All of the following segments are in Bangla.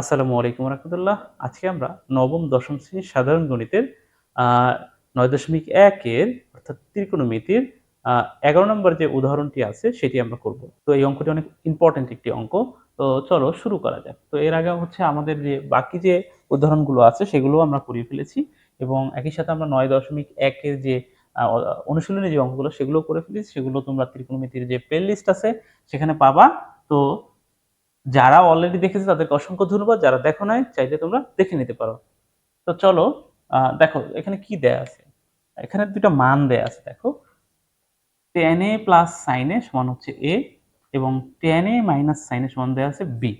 আসসালামু আলাইকুম রহমতুল্লাহ। আজকে আমরা নবম, দশম শ্রেণির সাধারণ গণিতের নয় দশমিক একের অর্থাৎ ত্রিকোণমিতির এগারো নম্বর যে উদাহরণটি আছে সেটি আমরা করব। তো এই অঙ্কটি অনেক ইম্পর্টেন্ট একটি অঙ্ক। তো চলো শুরু করা যাক। তো এর আগে হচ্ছে আমাদের যে বাকি যে উদাহরণগুলো আছে সেগুলো আমরা করিয়ে ফেলেছি এবং একই সাথে আমরা নয় দশমিক একের যে অনুশীলনী যে অঙ্কগুলো সেগুলো করে ফেলেছি। সেগুলো তোমরা ত্রিকোণমিতির যে প্লে লিস্ট আছে সেখানে পাবা। তো যারা অলরেডি দেখেছে তাদেরকে অসংখ্য ধন্যবাদ। যারা দেখো নাই, চাইলে তোমরা দেখে নিতে পারো। তো চলো দেখো, এখানে কি দেয়া আছে? এখানে দুটো মান দেয়া আছে, দেখো। টেন এ প্লাস সাইনে সমান হচ্ছে এ এবং টেন এ মাইনাস সাইনে সমান দেয়া আছে বি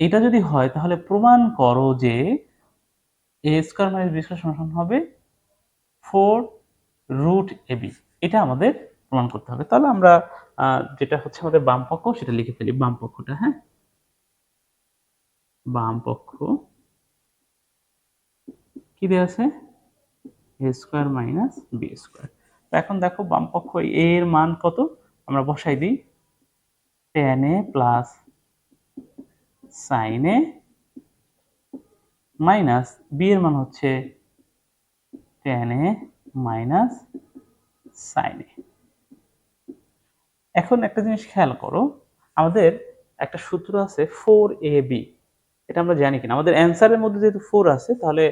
এটা যদি হয়, তাহলে প্রমাণ করো যে A square minus B square সমান হবে ফোর রুট এ বি এটা আমাদের প্রমাণ করতে হবে। তাহলে আমরা যেটা হচ্ছে আমাদের বাম পক্ষ, সেটা লিখে ফেলি বাম পক্ষটা হ্যাঁ? বাম পক্ষ। কি দেওয়া আছে? A square minus B square. এখন দেখো বাম পক্ষ এর মান কত? আমরা বসাই দিই। Ten A plus sine A minus B এর মান হচ্ছে ten A minus sine A. এখন একটা জিনিস খেয়াল করো। আমাদের একটা সূত্র আছে ফোর এ বি এটা আমরা জানি কিনা। আমাদের অ্যান্সারের মধ্যে যেহেতু ফোর আছে, তাহলে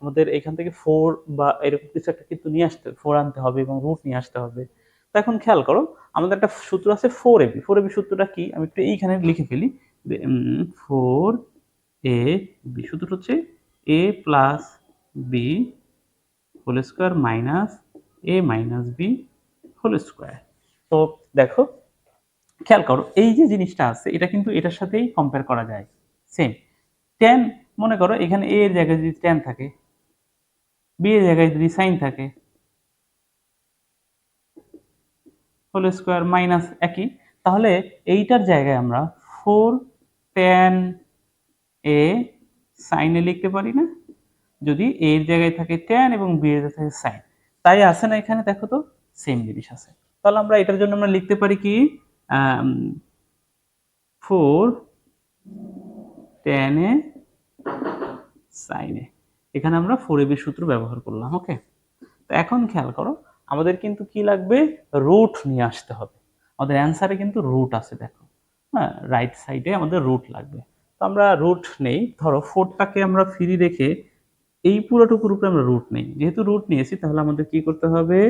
আমাদের এখান থেকে ফোর বা এরকম কিছু একটা কিন্তু নিয়ে আসতে ফোর আনতে হবে এবং রুট নিয়ে আসতে হবে। তো এখন খেয়াল করো, আমাদের একটা সূত্র আছে ফোর এবি ফোর এবি সূত্রটা কি? আমি একটু এইখানে লিখে ফেলি। ফোর এ বি সূত্র হচ্ছে A plus B whole square minus A minus B whole square তো দেখো, খেয়াল করো, এই যে জিনিসটা আছে, এটা কিন্তু এটার সাথেই কম্পেয়ার করা যায়। সেম টেন মনে করো, এখানে এ এর জায়গায় যদি টেন থাকে বি এর জায়গায় যদি সাইন থাকে হোল স্কোয়ার মাইনাস একই, তাহলে এইটার জায়গায় আমরা ফোর টেন এ সাইনে লিখতে পারি না। যদি এ এর জায়গায় থাকে টেন এবং বি এর জায়গায় থাকে সাইন তাই আছে না এখানে? দেখো তো সেম জিনিস আছে। তাহলে আমরা এটার জন্য আমরা লিখতে পারি কি? ফোর টেন এ সাইনে এখানে আমরা ফোর এবি সূত্র ব্যবহার করলাম ওকে তো এখন খেয়াল করো, আমাদের কিন্তু কি লাগবে? রুট নিয়ে আসতে হবে। আমাদের অ্যান্সারে কিন্তু রুট আছে, দেখো। হ্যাঁ রাইট সাইডে আমাদের রুট লাগবে। তো আমরা রুট নেই। ধরো ফোরটাকে আমরা ফ্রি রেখে এই পুরোটুকুর উপরে আমরা রুট নেই। যেহেতু রুট নিয়েছি, তাহলে আমাদের কি করতে হবে?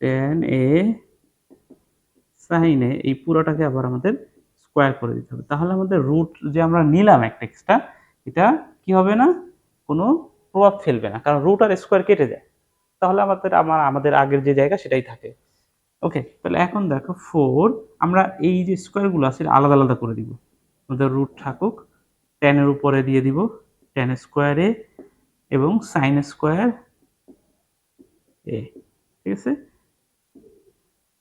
টেন এ সাইনে এই পুরোটাকে আবার আমাদের স্কোয়ার করে দিতে হবে। তাহলে আমাদের রুট যে আমরা নিলাম একটা এক্সট্রা এটা কি হবে না? কোনো প্রভাব ফেলবে না, কারণ রুট আর স্কোয়ার কেটে যায়। তাহলে আমাদের, আমার, আমাদের আগের যে জায়গা সেটাই থাকে। ওকে তাহলে এখন দেখো ফোর আমরা এই যে স্কোয়ারগুলো আছে আলাদা আলাদা করে দিব। আমাদের রুট থাকুক টেনের উপরে দিয়ে দিব টেন স্কোয়ারে এবং সাইন স্কোয়ার এ। ঠিক আছে?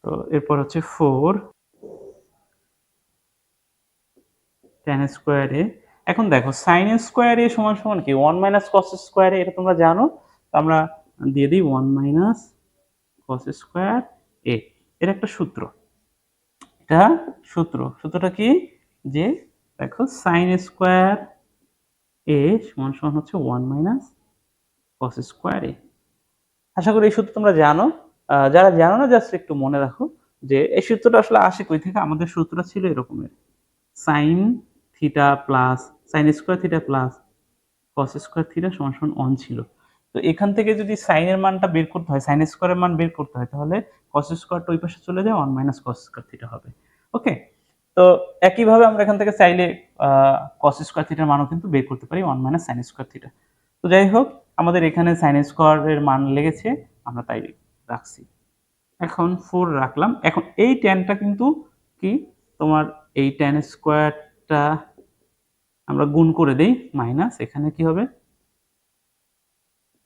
তো এরপর হচ্ছে ফোর টেন স্কোয়ারে এখন দেখো সাইন স্কোয়ারে সমান সমান কি? ওয়ান মাইনাস কস স্কোয়ারে এটা তোমরা জানো? তো আমরা দিয়ে দিই one minus cos square A. এর একটা সূত্র। এটা সূত্র। সূত্রটা কি? যে দেখো সাইন স্কোয়ার এ সমান সমান হচ্ছে one minus cos square A. আশা করি এই সূত্র তোমরা জানো। যারা জানো না জাস্ট একটু মনে রাখো যে এই সূত্রটা আসলে আসে কই থেকে? আমাদের সূত্রটা ছিল এরকমের। Sine theta plus sine square theta plus cos square theta সমান সমান ওয়ান ছিল। তো এখান থেকে যদি সাইনের মানটা বের করতে হয় সাইন স্কোয়ারের মান বের করতে হয়, তাহলে কস স্কোয়ারটা ওই পাশে চলে যায় one minus cos square theta হবে। ওকে তো একইভাবে আমরা এখান থেকে চাইলে কস স্কোয়ার থিটার মানও কিন্তু বের করতে পারি one minus sine square theta তো যাই হোক, আমাদের এখানে সাইন স্কোয়ারের মান লেগেছে, আমরা তাই রাখছি। এখন ফোর রাখলাম। এখন এই টেনটা কিন্তু কি? তোমার এই টেন স্কোয়ারটা আমরা গুণ করে দেই মাইনাস, এখানে কি হবে?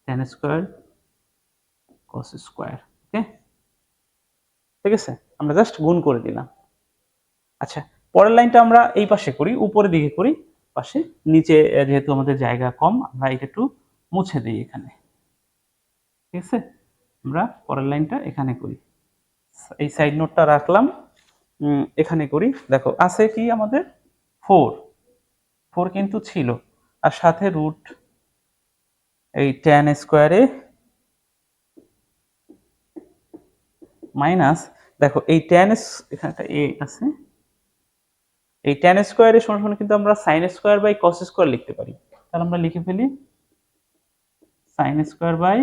Ten square cos square okay ঠিক আছে? আমরা জাস্ট গুণ করে দিলাম। আচ্ছা পরের লাইনটা আমরা এই পাশে করি, উপরের দিকে করি, পাশে, নিচে যেহেতু আমাদের জায়গা কম, আমরা এটা একটু মুছে দিই এখানে। ঠিক আছে? আমরা পরের লাইনটা এখানে করি। এই সাইড নোটটা রাখলাম এখানে করি। দেখো, আছে কি আমাদের? ফোর ফোর কিন্তু ছিল। আর সাথে রুট এই টেন স্কোয়ারে মাইনাস দেখো এই টেন এখানে একটা এ আছে। এই টেন স্কোয়ারের সমান সমান কিন্তু আমরা sine square by cos square লিখতে পারি। তাহলে আমরা লিখে ফেলি সাইন স্কোয়ার বাই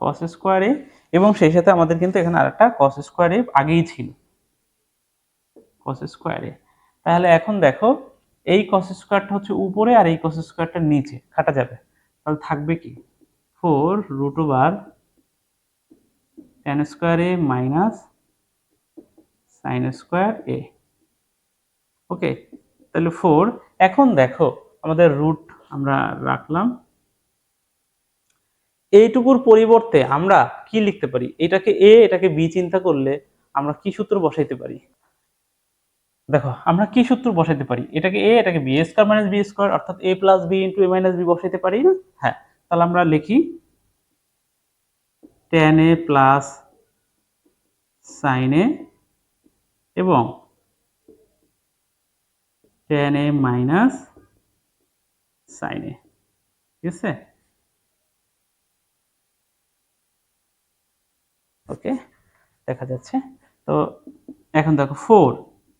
কস স্কোয়ারে এবং সেই সাথে আমাদের কিন্তু এখানে আরেকটা কস স্কোয়ারে আগেই ছিল। কস স্কোয়ারে তাহলে এখন দেখো এই কস স্কোয়ারটা হচ্ছে উপরে আর এই কস স্কোয়ারটা নিচে, কাটা যাবে। তাহলে থাকবে কি? Four root over ten square A minus sine square A okay তাহলে ফোর এখন দেখো আমাদের রুট আমরা রাখলাম। এইটুকুর পরিবর্তে আমরা কি লিখতে পারি? এটাকে এ এটাকে বি চিন্তা করলে আমরা কি সূত্র বসাইতে পারি? দেখো, আমরা কি সূত্র বসাইতে পারি? এটাকে এ এটাকে B square minus B square অর্থাৎ A plus B into A minus B বসাইতে পারি? না হ্যাঁ তাহলে আমরা লিখি ten A plus sine A এবং ten A minus sine A ঠিক আছে? ওকে দেখা যাচ্ছে। তো এখন দেখো ফোর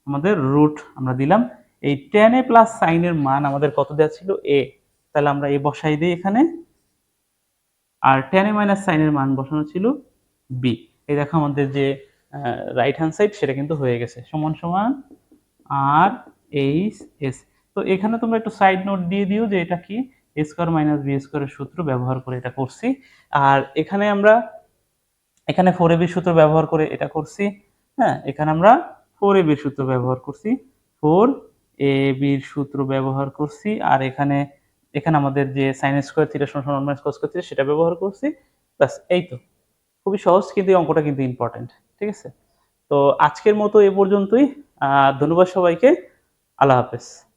আমাদের রুট আমরা দিলাম। এই টেন এ প্লাস সাইনের মান আমাদের কত দেওয়া ছিল? এ তাহলে আমরা এ বসাই দিই এখানে। আর টেন এ মাইনাস সাইনের মান বসানো ছিল বি এই দেখো আমাদের যে রাইট হ্যান্ড সাইড সেটা কিন্তু হয়ে গেছে। সমান সমান আর এইচ এস তো এখানে তোমরা একটু সাইড নোট দিয়ে দিও যে এটা কি? এ স্কোয়ার মাইনাস বি স্কোয়ারের সূত্র ব্যবহার করে এটা করছি। আর এখানে আমরা, এখানে ফোর এ বি সূত্র ব্যবহার করে এটা করছি। হ্যাঁ এখানে আমরা ফোর এ বির সূত্র ব্যবহার করছি। ফোর এ বির সূত্র ব্যবহার করছি আর এখানে এখানে আমাদের যে সাইন স্কোয়ার থিটা সমান সমান মাইনাস কস স্কোয়ার থিটা সেটা ব্যবহার করছি। ব্যাস, এই তো। খুবই সহজ কিন্তু এই অঙ্কটা কিন্তু ইম্পর্টেন্ট ঠিক আছে? তো আজকের মতো এ পর্যন্তই। ধন্যবাদ সবাইকে। আল্লাহ হাফেজ।